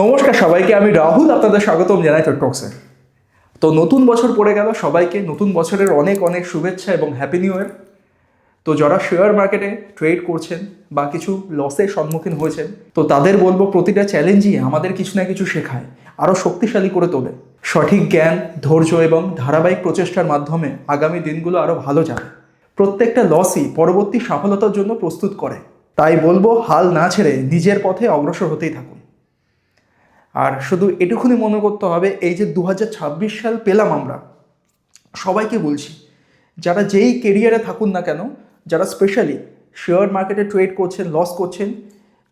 নমস্কার সবাইকে, আমি রাহুল, আপনাদের স্বাগতম জানাই টকটক্সে তো নতুন বছর পড়ে গেল, সবাইকে নতুন বছরের অনেক অনেক শুভেচ্ছা এবং হ্যাপি নিউ ইয়ার তো যারা শেয়ার মার্কেটে ট্রেড করছেন বা কিছু লসের সম্মুখীন হয়েছেন, তো তাদের বলব প্রতিটা চ্যালেঞ্জই আমাদের কিছু না কিছু শেখায় আরও শক্তিশালী করে তোলে। সঠিক জ্ঞান, ধৈর্য এবং ধারাবাহিক প্রচেষ্টার মাধ্যমে আগামী দিনগুলো আরও ভালো যাবে। প্রত্যেকটা লসই পরবর্তী সফলতার জন্য প্রস্তুত করে। তাই বলব, হাল না ছেড়ে নিজের পথে অগ্রসর হতেই থাকুন। আর শুধু এটুকুনি মনে করতে হবে, এই যে দু হাজার ছাব্বিশ সাল পেলাম আমরা, সবাইকে বলছি, যারা যেই কেরিয়ারে থাকুন না কেন, যারা স্পেশালি শেয়ার মার্কেটে ট্রেড করছেন লস করছেন,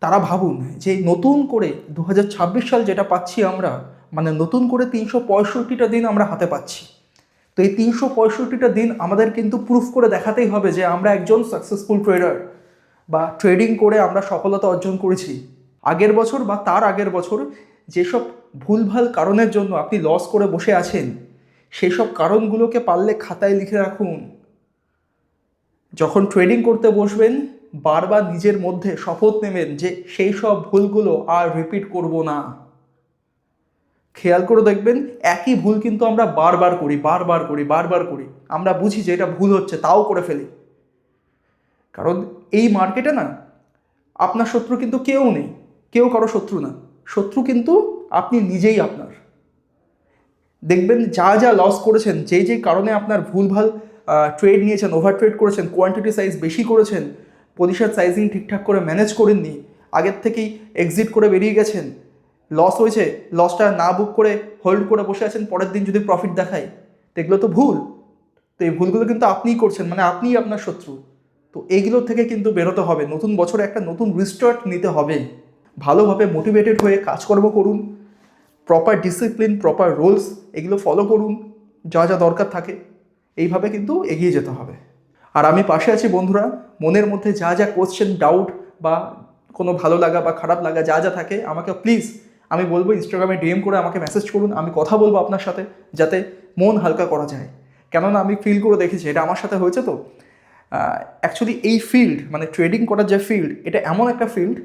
তারা ভাবুন যে নতুন করে দু হাজার ছাব্বিশ সাল যেটা পাচ্ছি আমরা মানে নতুন করে তিনশো পঁয়ষট্টিটা দিন আমরা হাতে পাচ্ছি। তো এই তিনশো পঁয়ষট্টিটা দিন আমাদের কিন্তু প্রুফ করে দেখাতেই হবে যে আমরা একজন সাকসেসফুল ট্রেডার বা ট্রেডিং করে আমরা সফলতা অর্জন করেছি। আগের বছর বা তার আগের বছর যেসব ভুলভাল কারণের জন্য আপনি লস করে বসে আছেন সেই সব কারণগুলোকে পারলে খাতায় লিখে রাখুন। যখন ট্রেডিং করতে বসবেন, বারবার নিজের মধ্যে শপথ নেবেন যে সেই সব ভুলগুলো আর রিপিট করব না। খেয়াল করে দেখবেন, একই ভুল কিন্তু আমরা বারবার করি বারবার করি বারবার করি। আমরা বুঝি যে এটা ভুল হচ্ছে, তাও করে ফেলি। কারণ এই মার্কেটে না, আপনার শত্রু কিন্তু কেউ নেই, কেউ কারও শত্রু না। শত্রু কিন্তু আপনি নিজেই আপনার। দেখবেন যা যা লস করেছেন, যেই যেই কারণে আপনার ভুলভাল ট্রেড নিয়েছেন ওভার ট্রেড করেছেন কোয়ান্টিটি সাইজ বেশি করেছেন পজিশন সাইজিং ঠিকঠাক করে ম্যানেজ করেননি, আগের থেকেই এক্সিট করে বেরিয়ে গেছেন লস হয়েছে লসটা না বুক করে হোল্ড করে বসে আছেন, পরের দিন যদি প্রফিট দেখায় তো এগুলো তো ভুল। তো এই ভুলগুলো কিন্তু আপনিই করছেন মানে আপনিই আপনার শত্রু। তো এইগুলো থেকে কিন্তু বেরোতে হবে, নতুন বছরে একটা নতুন রিস্টার্ট নিতে হবে। ভালোভাবে মোটিভেটেড হয়ে কাজকর্ম করুন প্রপার ডিসিপ্লিন প্রপার রুলস এগুলো ফলো করুন, যা যা দরকার থাকে, এইভাবে কিন্তু এগিয়ে যেতে হবে। আর আমি পাশে আছি বন্ধুরা, মনের মধ্যে যা যা কোশ্চেন ডাউট বা কোনো ভালো লাগা বা খারাপ লাগা যা যা থাকে, আমাকে প্লিজ আমি বলব ইনস্টাগ্রামে ডিএম করে আমাকে মেসেজ করুন, আমি কথা বলব আপনার সাথে, যাতে মন হালকা করা যায়। কেননা আমি ফিল করে দেখেছি, এটা আমার সাথে হয়েছে তো। অ্যাকচুয়ালি এই ফিল্ড মানে ট্রেডিং করার যে ফিল্ড এটা এমন একটা ফিল্ড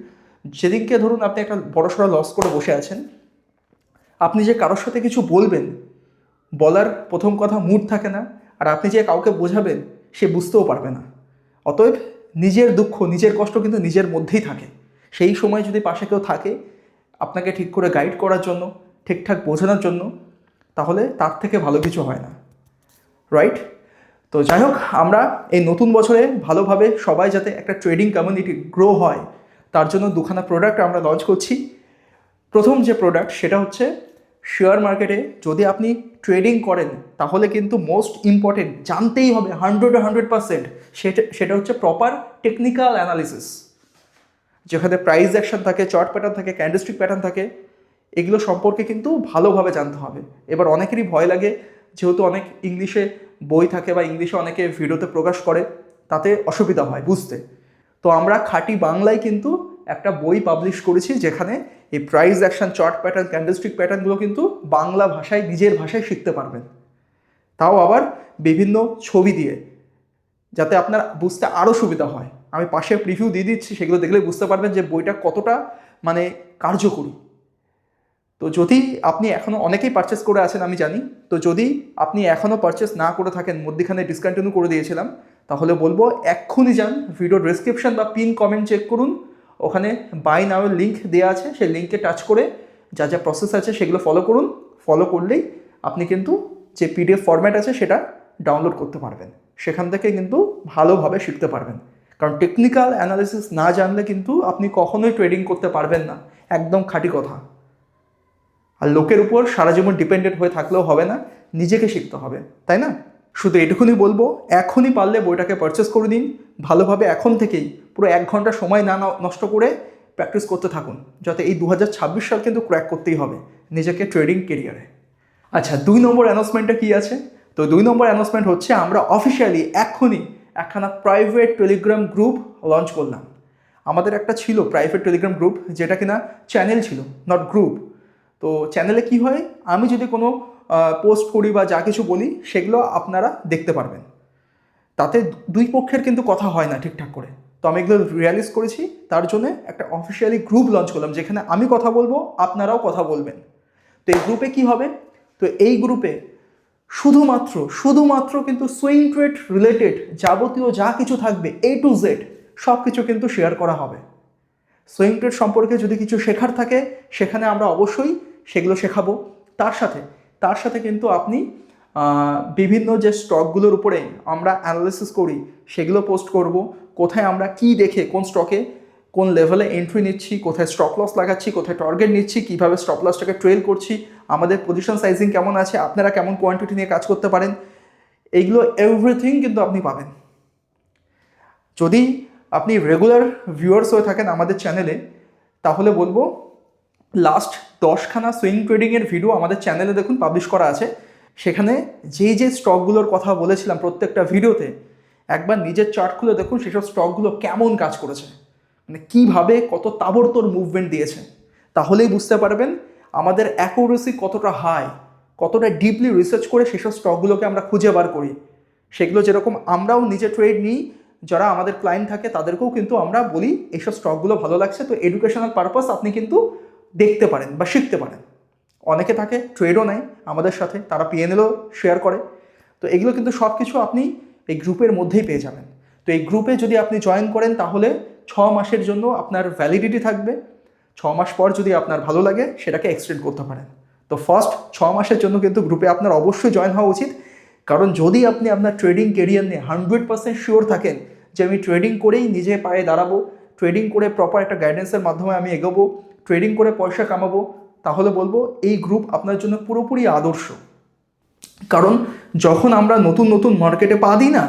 যেদিনকে ধরুন আপনি একটা বড়সড় লস করে বসে আছেন, আপনি যে কারোর সাথে কিছু বলবেন, বলার প্রথম কথা মুড থাকে না, আর আপনি যে কাউকে বোঝাবেন, সে বুঝতেও পারবে না। অতএব নিজের দুঃখ, নিজের কষ্ট কিন্তু নিজের মধ্যেই থাকে। সেই সময় যদি পাশে কেউ থাকে, আপনাকে ঠিক করে গাইড করার জন্য, ঠিকঠাক বোঝানোর জন্য, তাহলে তার থেকে ভালো কিছু হয় না। রাইট তো যাই হোক, আমরা এই নতুন বছরে ভালোভাবে সবাই যাতে একটা ট্রেডিং কমিউনিটি গ্রো হয় তার জন্য দুখানা প্রোডাক্ট আমরা লঞ্চ করছি। প্রথম যে প্রোডাক্ট সেটা হচ্ছে শেয়ার মার্কেটে যদি আপনি ট্রেডিং করেন, তাহলে কিন্তু মোস্ট ইম্পর্টেন্ট জানতেই হবে হান্ড্রেড হান্ড্রেড পার্সেন্ট সেটা সেটা হচ্ছে প্রপার টেকনিক্যাল অ্যানালিসিস যেখানে প্রাইস অ্যাকশন থাকে চার্ট প্যাটার্ন থাকে ক্যান্ডেলস্টিক প্যাটার্ন থাকে, এগুলো সম্পর্কে কিন্তু ভালোভাবে জানতে হবে। এবার অনেকেরই ভয় লাগে, যেহেতু অনেক ইংলিশে বই থাকে বা ইংলিশে অনেকে ভিডিওতে প্রকাশ করে, তাতে অসুবিধা হয়, বুঝতে। তো আমরা খাঁটি বাংলায় কিন্তু একটা বই পাবলিশ করেছি যেখানে এই price action chart pattern candlestick প্যাটার্নগুলো কিন্তু বাংলা ভাষায়, নিজের ভাষায় শিখতে পারবেন। তাও আবার বিভিন্ন ছবি দিয়ে, যাতে আপনার বুঝতে আরও সুবিধা হয়। আমি পাশে প্রিভিউ দিয়ে দিচ্ছি, সেগুলো দেখলে বুঝতে পারবেন যে বইটা কতটা মানে কার্যকরী। তো যদি আপনি এখনও অনেকেই পারচেস করে আছেন, আমি জানি। তো যদি আপনি এখনও পারচেস না করে থাকেন, মধ্যখানে ডিসকন্টিনিউ করে দিয়েছিলাম তাহলে বলব এক্ষুনি যান ভিডিও ডিসক্রিপশন বা পিন কমেন্ট চেক করুন। ওখানে বাই নাওয়ের লিঙ্ক দেওয়া আছে, সেই লিঙ্কে টাচ করে যা যা প্রসেস আছে সেগুলো ফলো করুন। ফলো করলেই আপনি কিন্তু যে পিডিএফ ফরম্যাট আছে সেটা ডাউনলোড করতে পারবেন। সেখান থেকে কিন্তু ভালোভাবে শিখতে পারবেন। কারণ টেকনিক্যাল অ্যানালিসিস না জানলে কিন্তু আপনি কখনোই ট্রেডিং করতে পারবেন না। একদম খাঁটি কথা। আর লোকের উপর সারা জীবন ডিপেন্ডেন্ট হয়ে থাকলেও হবে না, নিজেকে শিখতে হবে, তাই না? শুধু এটুকুনি বলব, এখনই পারলে বইটাকে পারচেস করে দিন। ভালোভাবে এখন থেকেই, পুরো এক ঘণ্টা সময় না নষ্ট করে প্র্যাকটিস করতে থাকুন, যাতে এই দু হাজার ছাব্বিশ সাল কিন্তু ক্র্যাক করতেই হবে নিজেকে ট্রেডিং কেরিয়ারে আচ্ছা দুই নম্বর অ্যানাউন্সমেন্টটা কী আছে? তো দুই নম্বর অ্যানাউন্সমেন্ট হচ্ছে, আমরা অফিসিয়ালি এক্ষুনি একখানা প্রাইভেট টেলিগ্রাম গ্রুপ লঞ্চ করলাম। আমাদের একটা ছিল প্রাইভেট টেলিগ্রাম গ্রুপ যেটা কিনা চ্যানেল ছিল নট গ্রুপ তো চ্যানেলে কি হয়? আমি যদি কোনো পোস্ট করি বা যা কিছু বলি, সেগুলো আপনারা দেখতে পারবেন। তাতে দুই পক্ষের কিন্তু কথা হয় না ঠিকঠাক করে। তো আমি এগুলো রিয়ালাইজ করেছি। তার জন্য একটা অফিসিয়ালি গ্রুপ লঞ্চ করলাম, যেখানে আমি কথা বলব, আপনারাও কথা বলবেন। তো এই গ্রুপে কি হবে? তো এই গ্রুপে শুধুমাত্র শুধুমাত্র কিন্তু সুইং ট্রেড রিলেটেড যাবতীয় যা কিছু থাকবে এ টু জেড সব কিছু কিন্তু শেয়ার করা হবে। সুইং ট্রেড সম্পর্কে যদি কিছু শেখার থাকে, সেখানে আমরা অবশ্যই সেগুলো শেখাবো। তার সাথে তার সাথে কিন্তু আপনি বিভিন্ন যে স্টকগুলোর উপরে আমরা অ্যানালিসিস করি, সেগুলো পোস্ট করব। কোথায় আমরা কি দেখে, কোন স্টকে, কোন লেভেলে এন্ট্রি নিচ্ছি, কোথায় স্টপ লস লাগাচ্ছি, কোথায় টার্গেট নিচ্ছি, কীভাবে স্টপ লসটাকে ট্রেল করছি, আমাদের পজিশন সাইজিং কেমন আছে, আপনারা কেমন কোয়ান্টিটি নিয়ে কাজ করতে পারেন এইগুলো এভরিথিং কিন্তু আপনি পাবেন। যদি আপনি রেগুলার ভিউয়ার্স হয়ে থাকেন আমাদের চ্যানেলে তাহলে বলব লাস্ট দশখানা সুইং ট্রেডিংয়ের ভিডিও আমাদের চ্যানেলে দেখুন পাবলিশ করা আছে। সেখানে যেই যে স্টকগুলোর কথা বলেছিলাম প্রত্যেকটা ভিডিওতে একবার নিজের চার্ট খুলে দেখুন সেসব স্টকগুলো কেমন কাজ করেছে। মানে কীভাবে কত তাবড়তোড় মুভমেন্ট দিয়েছে। তাহলেই বুঝতে পারবেন আমাদের অ্যাকুরেসি কতটা হাই কতটা ডিপলি রিসার্চ করে সেসব স্টকগুলোকে আমরা খুঁজে বার করি। সেগুলো যেরকম আমরাও নিজে ট্রেড নিই, যারা আমাদের ক্লায়েন্ট থাকে তাদেরকেও কিন্তু আমরা বলি এইসব স্টকগুলো ভালো লাগছে, তো এডুকেশনাল পারপাস আপনি কিন্তু দেখতে পারেন বা শিখতে পারেন। অনেকে থাকে ট্রেডও নেয় আমাদের সাথে, তারা পিএনএলও শেয়ার করে। তো এগুলো কিন্তু সব কিছু আপনি এই গ্রুপের মধ্যেই পেয়ে যাবেন। তো এই গ্রুপে যদি আপনি জয়েন করেন, তাহলে ছ মাসের জন্য আপনার ভ্যালিডিটি থাকবে। ছ মাস পর যদি আপনার ভালো লাগে, সেটাকে এক্সটেন্ড করতে পারেন। তো ফার্স্ট ছ মাসের জন্য কিন্তু গ্রুপে আপনার অবশ্যই জয়েন হওয়া উচিত। কারণ যদি আপনি আপনার ট্রেডিং কেরিয়ার নিয়ে হান্ড্রেড পার্সেন্ট শিওর থাকেন যে আমি ট্রেডিং করেই নিজে পায়ে দাঁড়াবো ট্রেডিং করে প্রপার একটা গাইডেন্সের মাধ্যমে আমি এগোবো ট্রেডিং করে পয়সা কামাবো, তাহলে বলব এই গ্রুপ আপনার জন্য পুরোপুরি আদর্শ। কারণ যখন আমরা নতুন নতুন মার্কেটে পা দিই না,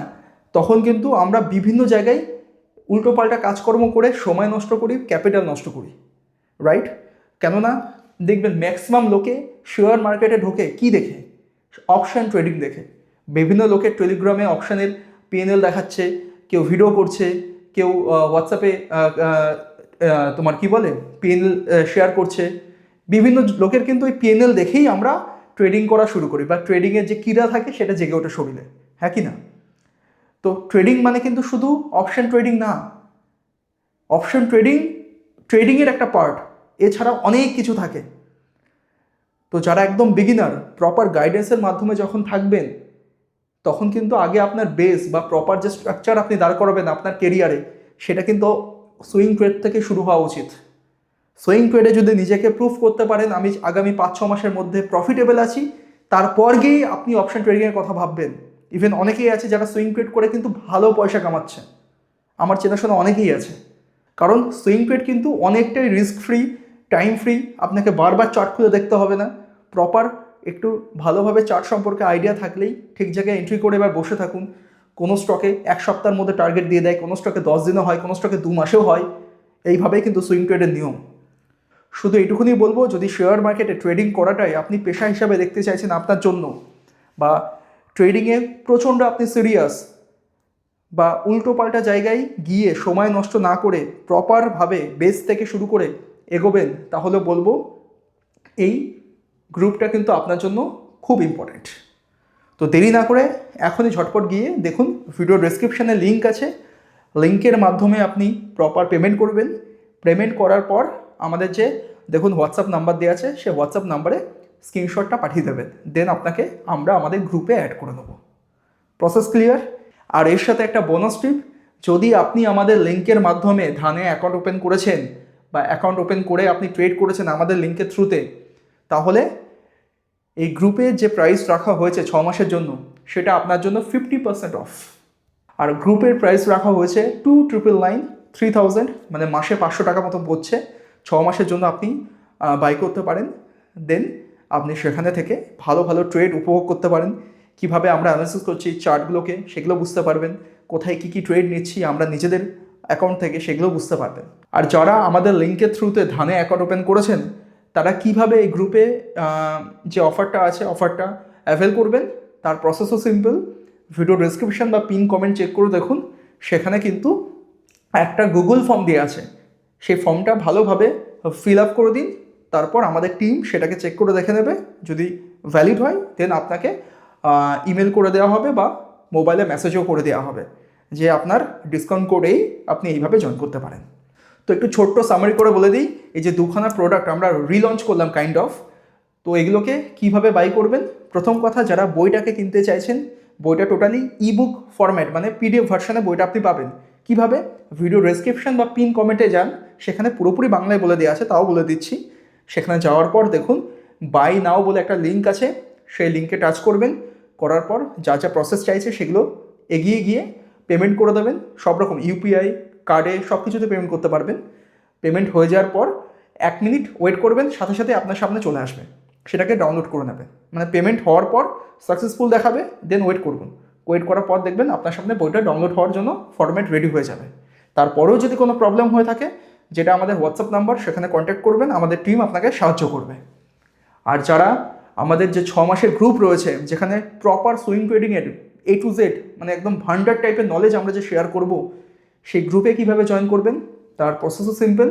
তখন কিন্তু আমরা বিভিন্ন জায়গায় উল্টোপাল্টা কাজকর্ম করে সময় নষ্ট করি ক্যাপিটাল নষ্ট করি রাইট কেননা দেখবেন ম্যাক্সিমাম লোকে শেয়ার মার্কেটে ঢোকে কি দেখে? অপশান ট্রেডিং দেখে। বিভিন্ন লোকের টেলিগ্রামে অপশানের পিএনএল দেখাচ্ছে, কেউ ভিডিও করছে, কেউ হোয়াটসঅ্যাপে তোমার কি বলে পিএনএল শেয়ার করছে। বিভিন্ন লোকের কিন্তু ওই পিএনএল দেখেই আমরা ট্রেডিং করা শুরু করি বা ট্রেডিংয়ের যে ক্রীড়া থাকে সেটা জেগে ওঠে শরীরে হ্যাঁ কি না? তো ট্রেডিং মানে কিন্তু শুধু অপশন ট্রেডিং না অপশন ট্রেডিং ট্রেডিংয়ের একটা পার্ট এছাড়া অনেক কিছু থাকে। তো যারা একদম বিগিনার প্রপার গাইডেন্সের মাধ্যমে যখন থাকবেন, তখন কিন্তু আগে আপনার বেস বা প্রপার যে স্ট্রাকচার আপনি দাঁড় করাবেন আপনার কেরিয়ারে সেটা কিন্তু সুইং ট্রেড থেকে শুরু হওয়া উচিত। সুইং ট্রেডে যদি নিজেকে প্রুফ করতে পারেন, আমি আগামী পাঁচ ছ মাসের মধ্যে প্রফিটেবল আছি তারপর গিয়েই আপনি অপশন ট্রেডিংয়ের কথা ভাববেন। ইভেন অনেকেই আছে যারা সুইং ট্রেড করে কিন্তু ভালো পয়সা কামাচ্ছে। আমার চেনাশোনা অনেকেই আছে। কারণ সুইং ট্রেড কিন্তু অনেকটাই রিস্ক ফ্রি টাইম ফ্রি আপনাকে বারবার চার্ট খুলে দেখতে হবে না। প্রপার একটু ভালোভাবে চার্ট সম্পর্কে আইডিয়া থাকলেই ঠিক জায়গায় এন্ট্রি করে এবার বসে থাকুন। কোনো স্টকে এক সপ্তাহের মধ্যে টার্গেট দিয়ে দেয়, কোনো স্টকে দশ দিনও হয়, কোনো স্টকে দু মাসেও হয়। এইভাবেই কিন্তু সুইং ট্রেডের নিয়ম। শুধু এইটুকুনি বলব, যদি শেয়ার মার্কেটে ট্রেডিং করাটাই আপনি পেশা হিসাবে দেখতে চাইছেন আপনার জন্য, বা ট্রেডিংয়ে প্রচণ্ড আপনি সিরিয়াস বা উল্টো পাল্টা জায়গায় গিয়ে সময় নষ্ট না করে প্রপারভাবে বেস থেকে শুরু করে এগোবেন, তাহলে বলব এই গ্রুপটা কিন্তু আপনার জন্য খুব ইম্পর্ট্যান্ট তো দেরি না করে এখনই ঝটপট গিয়ে দেখুন ভিডিও ডেসক্রিপশানে লিঙ্ক আছে। লিঙ্কের মাধ্যমে আপনি প্রপার পেমেন্ট করবেন। পেমেন্ট করার পর আমাদের যে দেখুন হোয়াটসঅ্যাপ নাম্বার দেওয়া আছে সে হোয়াটসঅ্যাপ নাম্বারে স্ক্রিনশটটা পাঠিয়ে দেবেন। দেন আপনাকে আমরা আমাদের গ্রুপে অ্যাড করে নেব। প্রসেস ক্লিয়ার আর এর সাথে একটা বোনাস টিপ যদি আপনি আমাদের লিঙ্কের মাধ্যমে ধানে অ্যাকাউন্ট ওপেন করেছেন বা অ্যাকাউন্ট ওপেন করে আপনি ট্রেড করেছেন আমাদের লিঙ্কের থ্রুতে তাহলে এই গ্রুপে যে প্রাইস রাখা হয়েছে ছ মাসের জন্য, সেটা আপনার জন্য ফিফটি পার্সেন্ট অফ আর গ্রুপের প্রাইস রাখা হয়েছে two triple nine three thousand মানে মাসে পাঁচশো টাকা মতো পড়ছে। ছ মাসের জন্য আপনি বাই করতে পারেন। দেন আপনি সেখানে থেকে ভালো ভালো ট্রেড উপভোগ করতে পারেন। কীভাবে আমরা অ্যানালিসিস করছি চার্টগুলোকে সেগুলো বুঝতে পারবেন। কোথায় কী কী ট্রেড নিচ্ছি, আমরা নিজেদের অ্যাকাউন্ট থেকে সেগুলো বুঝতে পারবেন। আর যারা আমাদের লিঙ্কের থ্রুতে ধানে অ্যাকাউন্ট ওপেন করেছেন তারা কীভাবে এই গ্রুপে যে অফারটা আছে অফারটা অ্যাভেল করবেন, তার প্রসেসও সিম্পল ভিডিও ডিসক্রিপশন বা পিন কমেন্ট চেক করে দেখুন, সেখানে কিন্তু একটা গুগল ফর্ম দেওয়া আছে। সেই ফর্মটা ভালোভাবে ফিল আপ করে দিন, তারপর আমাদের টিম সেটাকে চেক করে দেখে নেবে। যদি ভ্যালিড হয় দেন আপনাকে ইমেল করে দেওয়া হবে বা মোবাইলে মেসেজও করে দেওয়া হবে যে আপনার ডিসকাউন্ট কোডেই আপনি এইভাবে জয়েন করতে পারেন। তো একটু ছোট্ট সামারি করে বলে দিই। এই যে দুখানা প্রোডাক্ট আমরা রিলঞ্চ করলাম কাইন্ড অফ তো এগুলোকে কীভাবে বাই করবেন? প্রথম কথা, যারা বইটাকে কিনতে চাইছেন, বইটা টোটালি ইবুক ফরম্যাট মানে পিডিএফ ভার্সনে বইটা আপনি পাবেন। কীভাবে? ভিডিও ডেসক্রিপশন বা পিন কমেন্টে যান। সেখানে পুরোপুরি বাংলায় বলে দেওয়া আছে, তাও বলে দিচ্ছি। সেখানে যাওয়ার পর দেখুন বাই নাও বলে একটা লিঙ্ক আছে। সেই লিঙ্কে টাচ করবেন। করার পর যা যা প্রসেস চাইছে সেগুলো এগিয়ে গিয়ে পেমেন্ট করে দেবেন। সব রকম ইউপিআই কার্ডে সব কিছুতে পেমেন্ট করতে পারবেন। পেমেন্ট হয়ে যাওয়ার পর এক মিনিট ওয়েট করবেন, সাথে সাথে আপনার সামনে চলে আসবে। সেটাকে ডাউনলোড করে নেবেন। মানে পেমেন্ট হওয়ার পর সাকসেসফুল দেখাবে দেন ওয়েট করবেন। ওয়েট করার পর দেখবেন আপনার সামনে বইটা ডাউনলোড হওয়ার জন্য ফরম্যাট রেডি হয়ে যাবে। তারপরেও যদি কোনো প্রবলেম হয়ে থাকে, যেটা আমাদের হোয়াটসঅ্যাপ নাম্বার সেখানে কন্ট্যাক্ট করবেন, আমাদের টিম আপনাকে সাহায্য করবে। আর যারা আমাদের যে ছ মাসের গ্রুপ রয়েছে, যেখানে প্রপার সুইং ট্রেডিংয়ের এ টু জেড মানে একদম ভান্ডার টাইপের নলেজ আমরা যে শেয়ার করব সেই গ্রুপে কীভাবে জয়েন করবেন? তার প্রসেসও সিম্পল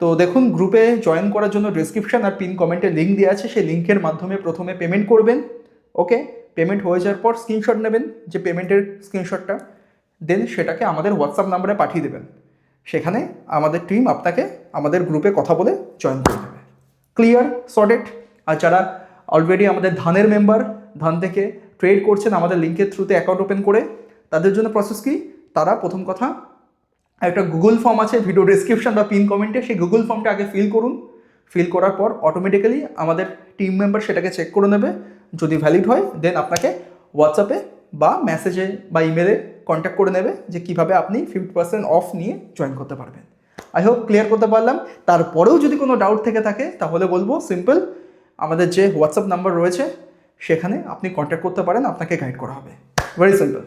তো দেখুন গ্রুপে জয়েন করার জন্য ডিসক্রিপশন আর পিন কমেন্টে লিঙ্ক দেওয়া আছে। সেই লিঙ্কের মাধ্যমে প্রথমে পেমেন্ট করবেন ওকে পেমেন্ট হয়ে যাওয়ার পর স্ক্রিনশট নেবেন, যে পেমেন্টের স্ক্রিনশটটা দেন সেটাকে আমাদের হোয়াটসঅ্যাপ নাম্বারে পাঠিয়ে দেবেন। সেখানে আমাদের টিম আপনাকে আমাদের গ্রুপে কথা বলে জয়েন করে দেবে ক্লিয়ার সর্টেড আর যারা অলরেডি আমাদের ধানের মেম্বার ধান থেকে ট্রেড করছেন আমাদের লিঙ্কের থ্রুতে অ্যাকাউন্ট ওপেন করে, তাদের জন্য প্রসেস কি? তারা প্রথম কথা একটা গুগল ফর্ম আছে ভিডিও ডিসক্রিপশন বা পিন কমেন্টে সেই গুগল ফর্মটা আগে ফিল করুন। ফিল করার পর অটোমেটিক্যালি আমাদের টিম মেম্বার সেটাকে চেক করে নেবে। যদি ভ্যালিড হয় দেন আপনাকে হোয়াটসঅ্যাপে বা মেসেজে বা ইমেলে কন্ট্যাক্ট করে নেবে যে কীভাবে আপনি ফিফটি পার্সেন্ট অফ নিয়ে জয়েন করতে পারবেন। আই হোপ ক্লিয়ার করতে পারলাম। তারপরেও যদি কোনো ডাউট থেকে থাকে, তাহলে বলব সিম্পল আমাদের যে হোয়াটসঅ্যাপ নাম্বার রয়েছে, সেখানে আপনি কন্ট্যাক্ট করতে পারেন, আপনাকে গাইড করা হবে। ভেরি সিম্পল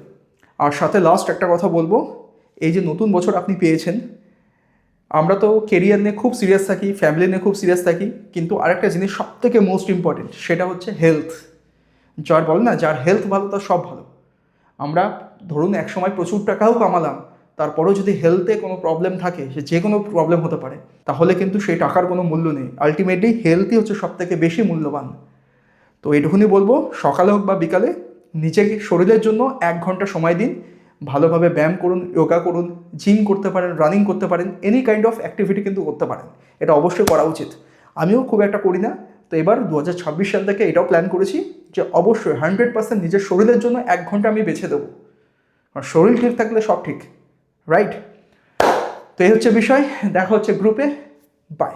আর সাথে লাস্ট একটা কথা বলব। এই যে নতুন বছর আপনি পেয়েছেন, আমরা তো কেরিয়ার নিয়ে খুব সিরিয়াস থাকি ফ্যামিলি নিয়ে খুব সিরিয়াস থাকি, কিন্তু আরেকটা জিনিস সব থেকে মোস্ট ইম্পর্টেন্ট সেটা হচ্ছে হেলথ যার বলে না, যার হেলথ ভালো, তার সব ভালো। আমরা ধরুন এক সময় প্রচুর টাকাও কামালাম, তারপরেও যদি হেলথে কোনো প্রবলেম থাকে, সে যে কোনো প্রবলেম হতে পারে, তাহলে কিন্তু সেই টাকার কোনো মূল্য নেই। আলটিমেটলি হেলথই হচ্ছে সব থেকে বেশি মূল্যবান। তো এটুকুনি বলব, সকালে হোক বা বিকালে, নিজেকে শরীরের জন্য এক ঘণ্টা সময় দিন ভালোভাবে ব্যায়াম করুন যোগা করুন জিম করতে পারেন রানিং করতে পারেন এনি কাইন্ড অফ অ্যাক্টিভিটি কিন্তু করতে পারেন। এটা অবশ্যই করা উচিত। আমিও খুব একটা করি না। তো এবার দু হাজার ছাব্বিশ সাল থেকে এটাও প্ল্যান করেছি যে অবশ্যই হান্ড্রেড পার্সেন্ট নিজের শরীরের জন্য এক ঘণ্টা আমি বেছে দেবো। কারণ শরীর ঠিক থাকলে সব ঠিক রাইট তো এই হচ্ছে বিষয়। দেখা হচ্ছে গ্রুপে বাই